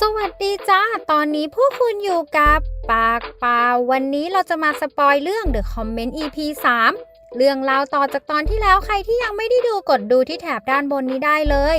สวัสดีจ้า ตอนนี้พวกคุณอยู่กับปากเปล่าวันนี้เราจะมาสปอยเรื่อง The Comment EP 3 เรื่องราวต่อจากตอนที่แล้วใครที่ยังไม่ได้ดูกดดูที่แถบด้านบนนี้ได้เลย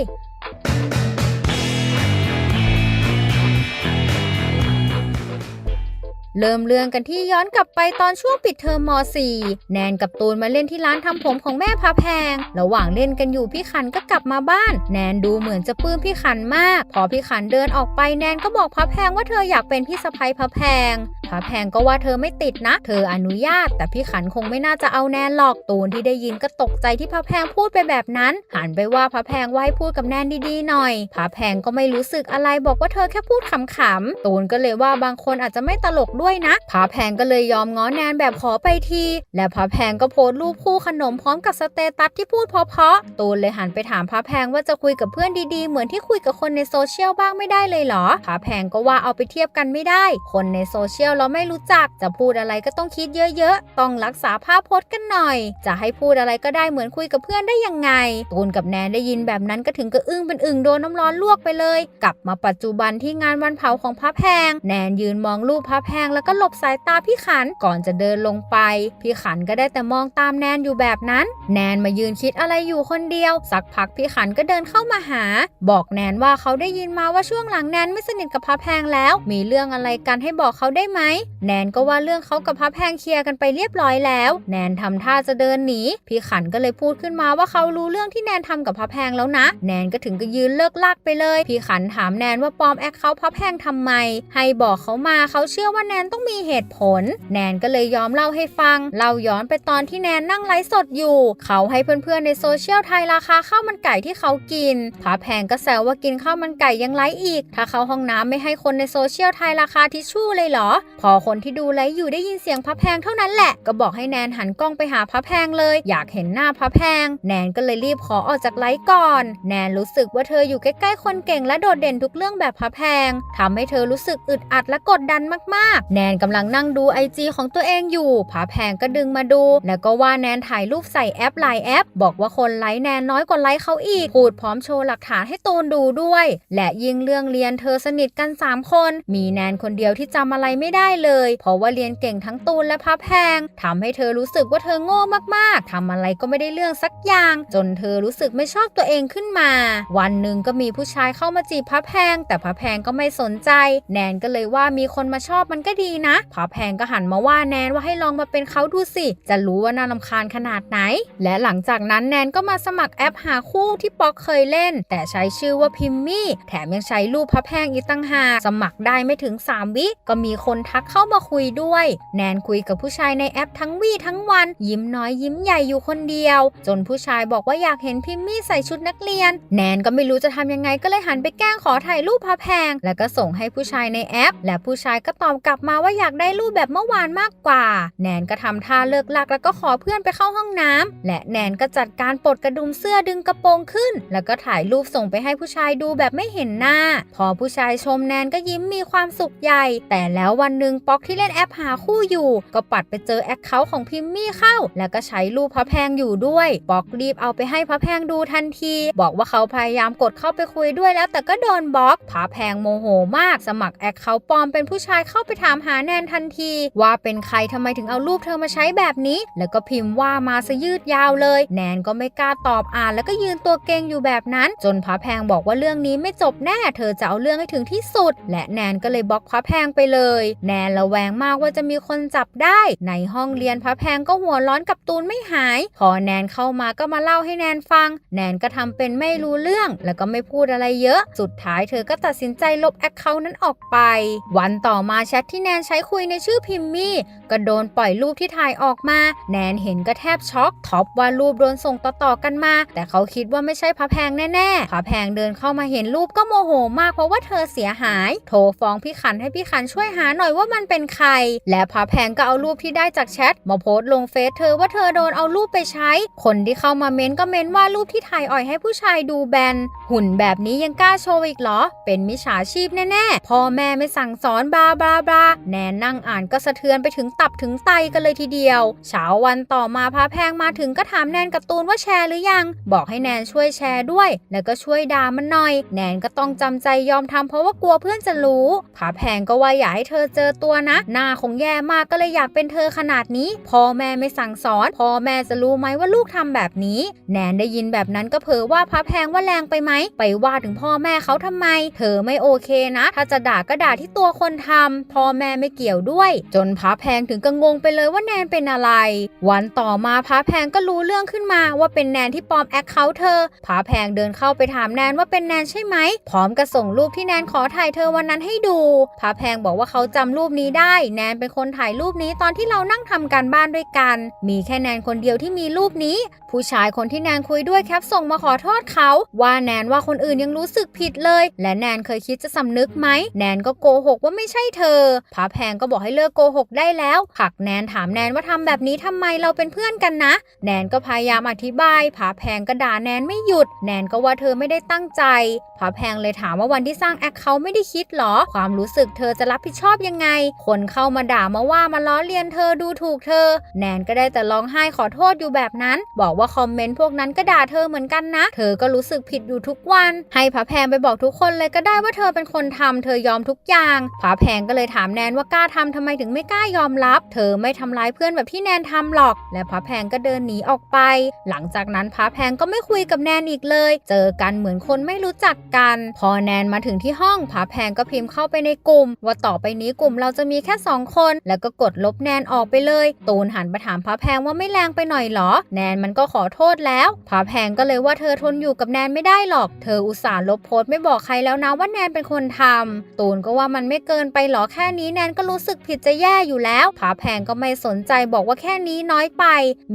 เริ่มเรื่องกันที่ย้อนกลับไปตอนช่วงปิดเทอมม .4 แนนกับตูนมาเล่นที่ร้านทำผมของแม่พระแพง ระหว่างเล่นกันอยู่พี่ขันก็กลับมาบ้าน แนนดูเหมือนจะปลื้มพี่ขันมาก พอพี่ขันเดินออกไปแนนก็บอกพระแพงว่าเธออยากเป็นพี่สะใภ้พระแพงพระแพงก็ว่าเธอไม่ติดนะ เธออนุญาต แต่พี่ขันคงไม่น่าจะเอาแนนหรอกตูนที่ได้ยินก็ตกใจที่พระแพงพูดไปแบบนั้น หันไปว่าพระแพงว่าให้พูดกับแนนดีๆหน่อยพระแพงก็ไม่รู้สึกอะไรบอกว่าเธอแค่พูดขำๆตูนก็เลยว่าบางคนอาจจะไม่ตลกด้วยนะพระแพงก็เลยยอมง้อแนนแบบขอไปที และพระแพงก็โพสต์รูปคู่ขนมพร้อมกับสเตตัสที่พูดเพราะๆตูนเลยหันไปถามพระแพงว่าจะคุยกับเพื่อนดีๆ เหมือนที่คุยกับคนในโซเชียลบ้างไม่ได้เลยเหรอพระแพงก็ว่าเอาไปเทียบกันไม่ได้ คนในโซเชียลเราไม่รู้จัก จะพูดอะไรก็ต้องคิดเยอะๆ ต้องรักษาภาพพจน์กันหน่อย จะให้พูดอะไรก็ได้เหมือนคุยกับเพื่อนได้ยังไง ตูนกับแนนได้ยินแบบนั้นก็ถึงกับอึ้งเป็นอึ่งโดนน้ำร้อนลวกไปเลย กลับมาปัจจุบันที่งานวันเผาของพระแพง แนนยืนมองรูปพระแพงแล้วก็หลบสายตาพี่ขันก่อนจะเดินลงไป พี่ขันก็ได้แต่มองตามแนนอยู่แบบนั้น แนนมายืนคิดอะไรอยู่คนเดียว สักพักพี่ขันก็เดินเข้ามาหา บอกแนนว่าเขาได้ยินมาว่าช่วงหลังแนนไม่สนิทกับพระแพงแล้ว มีเรื่องอะไรกันให้บอกเขาได้ไหมแนนก็ว่าเรื่องเขากับพระแพงเคลียร์กันไปเรียบร้อยแล้ว แนนทำท่าจะเดินหนีพี่ขันก็เลยพูดขึ้นมาว่าเขารู้เรื่องที่แนนทำกับพระแพงแล้วนะ แนนก็ถึงก็ยืนเลิกลากไปเลย พี่ขันถามแนนว่าปลอมแอคเขาพระแพงทำไม ให้บอกเขามาเขาเชื่อว่าแนนต้องมีเหตุผล แนนก็เลยยอมเล่าให้ฟัง เล่าย้อนไปตอนที่แนนนั่งไลฟ์สดอยู่ เขาให้เพื่อนๆในโซเชียลไทยราคาข้าวมันไก่ที่เขากินพระแพงก็แซวว่ากินข้าวมันไก่ยังไลฟ์อีก ถ้าเข้าห้องน้ำไม่ให้คนในโซเชียลไทยราคาทิชชู่เลยเหรอ พอคนที่ดูไลฟ์อยู่ได้ยินเสียงพระแพงเท่านั้นแหละ ก็บอกให้แนนหันกล้องไปหาพระแพงเลย อยากเห็นหน้าพระแพง แนนก็เลยรีบขอออกจากไลฟ์ก่อน แนนรู้สึกว่าเธออยู่ใกล้ๆคนเก่งและโดดเด่นทุกเรื่องแบบพระแพงทำให้เธอรู้สึกอึดอัดและกดดันมากแนนกำลังนั่งดูไอจีของตัวเองอยู่พระแพงก็ดึงมาดู แล้วก็ว่าแนนถ่ายรูปใส่แอปไลน์แอป บอกว่าคนไลค์แนนน้อยกว่าไลค์เขาอีกพูดพร้อมโชว์หลักฐานให้ตูนดูด้วย และยิ่งเรื่องเรียนเธอสนิทกัน 3 คน มีแนนคนเดียวที่จำอะไรไม่ได้เลย เพราะว่าเรียนเก่งทั้งตูนและพระแพงทำให้เธอรู้สึกว่าเธอโง่มากๆทำอะไรก็ไม่ได้เรื่องสักอย่าง จนเธอรู้สึกไม่ชอบตัวเองขึ้นมา วันหนึ่งก็มีผู้ชายเข้ามาจีบพระแพง แต่พระแพงก็ไม่สนใจ แนนก็เลยว่ามีคนมาชอบมันก็ดีนะพระแพงก็หันมาว่าแนนว่าให้ลองมาเป็นเขาดูสิ จะรู้ว่าน่ารำคาญขนาดไหน และหลังจากนั้นแนนก็มาสมัครแอปหาคู่ที่ป๊อกเคยเล่น แต่ใช้ชื่อว่าพิมมี่ แถมยังใช้รูปพระแพงอีกตั้งหาสมัครได้ไม่ถึง 3 วิ ก็มีคนทักเข้ามาคุยด้วย แนนคุยกับผู้ชายในแอปทั้งวี่ทั้งวัน ยิ้มน้อยยิ้มใหญ่อยู่คนเดียว จนผู้ชายบอกว่าอยากเห็นพิมมี่ใส่ชุดนักเรียน แนนก็ไม่รู้จะทำยังไงก็เลยหันไปแกล้งขอถ่ายรูปพระแพง แล้วก็ส่งให้ผู้ชายในแอป และผู้ชายก็ตอบกลับมาว่าอยากได้รูปแบบเมื่อวานมากกว่า แนนก็ทำท่าเลิกลักแล้วก็ขอเพื่อนไปเข้าห้องน้ำและแนนก็จัดการปลดกระดุมเสื้อดึงกระโปรงขึ้น แล้วก็ถ่ายรูปส่งไปให้ผู้ชายดูแบบไม่เห็นหน้า พอผู้ชายชมแนนก็ยิ้มมีความสุขใหญ่ แต่แล้ววันหนึ่งป๊อกที่เล่นแอปหาคู่อยู่ ก็ปัดไปเจอแอคเคาท์ของพิมมี่เข้า แล้วก็ใช้รูปพระแพงอยู่ด้วยป๊อกรีบเอาไปให้พระแพงดูทันที บอกว่าเขาพยายามกดเข้าไปคุยด้วยแล้วแต่ก็โดนบล็อกพระแพงโมโหมากสมัครแอคเคาท์ปลอมเป็นผู้ชายเข้าไปถามหาแนนทันที ว่าเป็นใครทำไมถึงเอารูปเธอมาใช้แบบนี้ แล้วก็พิมพ์ว่ามาซะยืดยาวเลย แนนก็ไม่กล้าตอบอ่าน แล้วก็ยืนตัวเกรงอยู่แบบนั้น จนพระแพงบอกว่าเรื่องนี้ไม่จบแน่ เธอจะเอาเรื่องให้ถึงที่สุด และแนนก็เลยบล็อกพระแพงไปเลย แนนระแวงมากว่าจะมีคนจับได้ ในห้องเรียนพระแพงก็หัวร้อนกับตูนไม่หาย พอแนนเข้ามาก็มาเล่าให้แนนฟัง แนนก็ทำเป็นไม่รู้เรื่อง แล้วก็ไม่พูดอะไรเยอะ สุดท้ายเธอก็ตัดสินใจลบแอคเคาท์นั้นออกไป วันต่อมาแชทที่แนนใช้คุยในชื่อพิมมี่ ก็โดนปล่อยรูปที่ถ่ายออกมา แนนเห็นก็แทบช็อกท็อปว่ารูปโดนส่งต่อๆกันมา แต่เขาคิดว่าไม่ใช่พระแพงแน่ๆพระแพงเดินเข้ามาเห็นรูปก็โมโหมากเพราะว่าเธอเสียหาย โทรฟ้องพี่ขันให้พี่ขันช่วยหาหน่อยว่าว่ามันเป็นใคร และพระแพงก็เอารูปที่ได้จากแชทมาโพสต์ลงเฟซเธอว่าเธอโดนเอารูปไปใช้ คนที่เข้ามาเม้นก็เม้นว่ารูปที่ถ่ายอ่อยให้ผู้ชายดูแบน หุ่นแบบนี้ยังกล้าโชว์อีกเหรอ เป็นมิจฉาชีพแน่ๆ พ่อแม่ไม่สั่งสอนบลาบลาบลาแนนนั่งอ่านก็สะเทือนไปถึงตับถึงไตกันเลยทีเดียว เช้าวันต่อมาพระแพงมาถึงก็ถามแนนกับตูนว่าแชร์หรือยัง บอกให้แนนช่วยแชร์ด้วย แล้วก็ช่วยด่ามันหน่อย แนนก็ต้องจำใจยอมทำเพราะว่ากลัวเพื่อนจะรู้พระแพงก็ว่าอย่าให้เธอเจอตัวนะ หน้าคงแย่มากก็เลยอยากเป็นเธอขนาดนี้พ่อแม่ไม่สั่งสอนพ่อแม่จะรู้ไหมว่าลูกทำแบบนี้ แนนได้ยินแบบนั้นก็เผลอว่าพระแพงว่าแรงไปไหมไปว่าถึงพ่อแม่เขาทำไม เธอไม่โอเคนะ ถ้าจะด่าก็ด่าที่ตัวคนทำพ่อแม่ม่ไม่เกี่ยวด้วย จนพระแพงถึงก็งงไปเลยว่าแนนเป็นอะไร วันต่อมาพระแพงก็รู้เรื่องขึ้นมาว่าเป็นแนนที่ปลอมแอคเคาท์เธอพระแพงเดินเข้าไปถามแนนว่าเป็นแนนใช่ไหม พร้อมกับส่งรูปที่แนนขอถ่ายเธอวันนั้นให้ดูพระแพงบอกว่าเขาจำรูปนี้ได้ แนนเป็นคนถ่ายรูปนี้ตอนที่เรานั่งทำการบ้านด้วยกัน มีแค่แนนคนเดียวที่มีรูปนี้ ผู้ชายคนที่แนนคุยด้วยแคปส่งมาขอโทษเขา ว่าแนนว่าคนอื่นยังรู้สึกผิดเลย และแนนเคยคิดจะสำนึกไหมแนนก็โกหกว่าไม่ใช่เธอพระแพงก็บอกให้เลิกโกหกได้แล้วผักแนนถามแนนว่าทำแบบนี้ทำไมเราเป็นเพื่อนกันนะ แนนก็พยายามอธิบายผาแพงก็ด่าแนนไม่หยุด แนนก็ว่าเธอไม่ได้ตั้งใจผาแพงเลยถามว่าวันที่สร้างแอคเขาไม่ได้คิดหรอ ความรู้สึกเธอจะรับผิดชอบยังไง คนเข้ามาด่ามาว่ามาล้อเลียนเธอดูถูกเธอ แนนก็ได้แต่ร้องไห้ขอโทษอยู่แบบนั้น บอกว่าคอมเมนต์พวกนั้นก็ด่าเธอเหมือนกันนะ เธอก็รู้สึกผิดอยู่ทุกวัน ให้ผาแพงไปบอกทุกคนเลยก็ได้ว่าเธอเป็นคนทำเธอยอมทุกอย่างผาแพงก็เลยถามแนนว่ากล้าทำทำไมถึงไม่กล้ายอมรับ เธอไม่ทำร้ายเพื่อนแบบที่แนนทำหรอก และผาแพงก็เดินหนีออกไป หลังจากนั้นผาแพงก็ไม่คุยกับแนนอีกเลย เจอกันเหมือนคนไม่รู้จักกัน พอแนนมาถึงที่ห้องผาแพงก็พิมพ์เข้าไปในกลุ่ม ว่าต่อไปนี้กลุ่มเราจะมีแค่สองคน แล้วก็กดลบแนนออกไปเลย ตูนหันไปถามผาแพงว่าไม่แรงไปหน่อยเหรอ แนนมันก็ขอโทษแล้วผาแพงก็เลยว่าเธอทนอยู่กับแนนไม่ได้หรอก เธออุตส่าห์ลบโพสต์ไม่บอกใครแล้วนะว่าแนนเป็นคนทำตูนก็ว่ามันไม่เกินไปหรอแค่นี้แนนก็รู้สึกผิดจะแย่อยู่แล้วผาแพงก็ไม่สนใจบอกว่าแค่นี้น้อยไป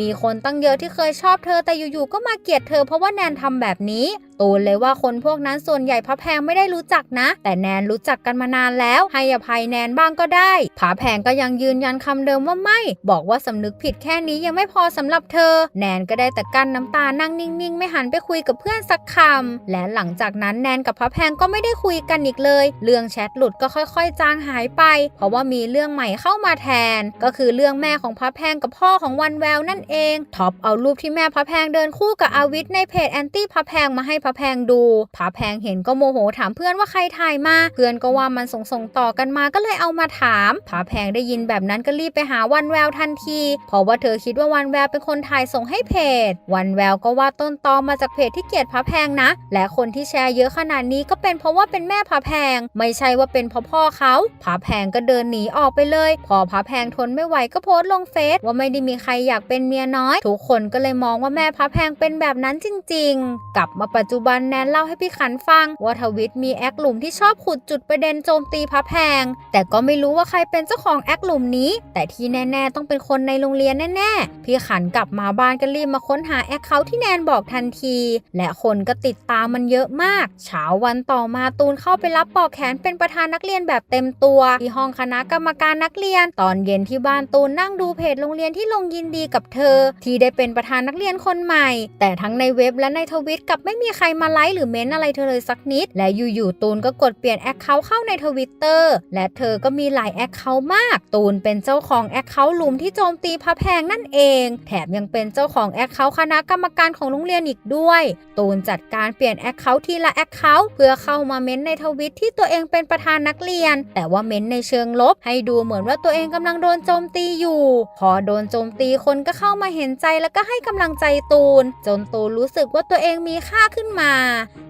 มีคนตั้งเยอะที่เคยชอบเธอแต่อยู่ๆก็มาเกลียดเธอเพราะว่าแนนทำแบบนี้ ตูนเลยว่าคนพวกนั้นส่วนใหญ่พระแพงไม่ได้รู้จักนะ แต่แนนรู้จักกันมานานแล้ว ให้อภัยแนนบ้างก็ได้ผาแพงก็ยังยืนยันคำเดิมว่าไม่ บอกว่าสำนึกผิดแค่นี้ยังไม่พอสำหรับเธอ แนนก็ได้แต่กั้นน้ำตานั่งนิ่งๆ ไม่หันไปคุยกับเพื่อนสักคำและหลังจากนั้นแนนกับพระแพงก็ไม่ได้คุยกันอีกเลย เรื่องแชทหลุดก็ค่อยๆ จางหายไป เพราะว่ามีเรื่องใหม่เข้ามาแทน ก็คือเรื่องแม่ของพระแพงกับพ่อของวันแววนั่นเองท็อปเอารูปที่แม่พระแพงเดินคู่กับอาวิทในเพจแอนตี้พระแพงมาให้พระแพงดูพระแพงเห็นก็โมโหถามเพื่อนว่าใครถ่ายมา เพื่อนก็ว่ามันส่งส่งต่อกันมาก็เลยเอามาถามพระแพงได้ยินแบบนั้นก็รีบไปหาวันแววทันทีเพราะว่าเธอคิดว่าวันแววเป็นคนถ่ายส่งให้เพจ วันแววก็ว่าต้นตอมาจากเพจที่เกลียดพระแพงนะ และคนที่แชร์เยอะขนาดนี้ก็เป็นเพราะว่าเป็นแม่พระแพง ไม่ใช่ว่าเป็นเพราะพ่อเขาพระแพงก็เดินหนีออกไปเลย พอพระแพงทนไม่ไหวก็โพสต์ลงเฟซว่าไม่ได้มีใครอยากเป็นเมียน้อย ทุกคนก็เลยมองว่าแม่พระแพงเป็นแบบนั้นจริง ๆ กลับมาปัจจุจุบันแนนเล่าให้พี่ขันฟัง ว่าทวิตมีแอคหลุมที่ชอบขุดจุดประเด็นโจมตีพระแพง แต่ก็ไม่รู้ว่าใครเป็นเจ้าของแอคหลุมนี้ แต่ที่แน่ ๆ ต้องเป็นคนในโรงเรียนแน่ๆ พี่ขันกลับมาบ้านก็รีบมาค้นหาแอคเคาที่แนนบอกทันที และคนก็ติดตามมันเยอะมากเช้าวันต่อมาตูนเข้าไปรับปอกแขนเป็นประธานนักเรียนแบบเต็มตัว ที่ห้องคณะกรรมการนักเรียน ตอนเย็นที่บ้านตูนนั่งดูเพจโรงเรียนที่ลงยินดีกับเธอ ที่ได้เป็นประธานนักเรียนคนใหม่ แต่ทั้งในเว็บและในทวิตกลับไม่มีใครรมาไลค์หรือเม้นอะไรเธอเลยสักนิด และอยู่ๆตูนก็กดเปลี่ยนแอคเคาท์เข้าในทวิตเตอร์และเธอก็มีหลายแอคเคาท์มาก ตูนเป็นเจ้าของแอคเคาท์หลุมที่โจมตีพระแพงนั่นเอง แถมยังเป็นเจ้าของแอคเคาท์คณะกรรมการของโรงเรียนอีกด้วย ตูนจัดการเปลี่ยนแอคเคาท์ทีละแอคเคาท์เพื่อเข้ามาเม้นในทวิตที่ตัวเองเป็นประธานนักเรียน แต่ว่าเม้นในเชิงลบ ให้ดูเหมือนว่าตัวเองกำลังโดนโจมตีอยู่ พอโดนโจมตีคนก็เข้ามาเห็นใจแล้วก็ให้กำลังใจตูน จนตูนรู้สึกว่าตัวเองมีค่าขึ้นมา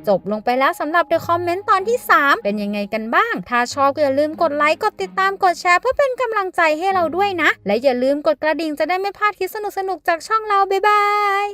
จบลงไปแล้วสำหรับเดอะคอมเมนต์ตอนที่ 3 เป็นยังไงกันบ้าง ถ้าชอบก็อย่าลืมกดไลค์ กดติดตาม กดแชร์เพื่อเป็นกำลังใจให้เราด้วยนะ และอย่าลืมกดกระดิ่งจะได้ไม่พลาดคลิปสนุกๆจากช่องเราบ๊ายบาย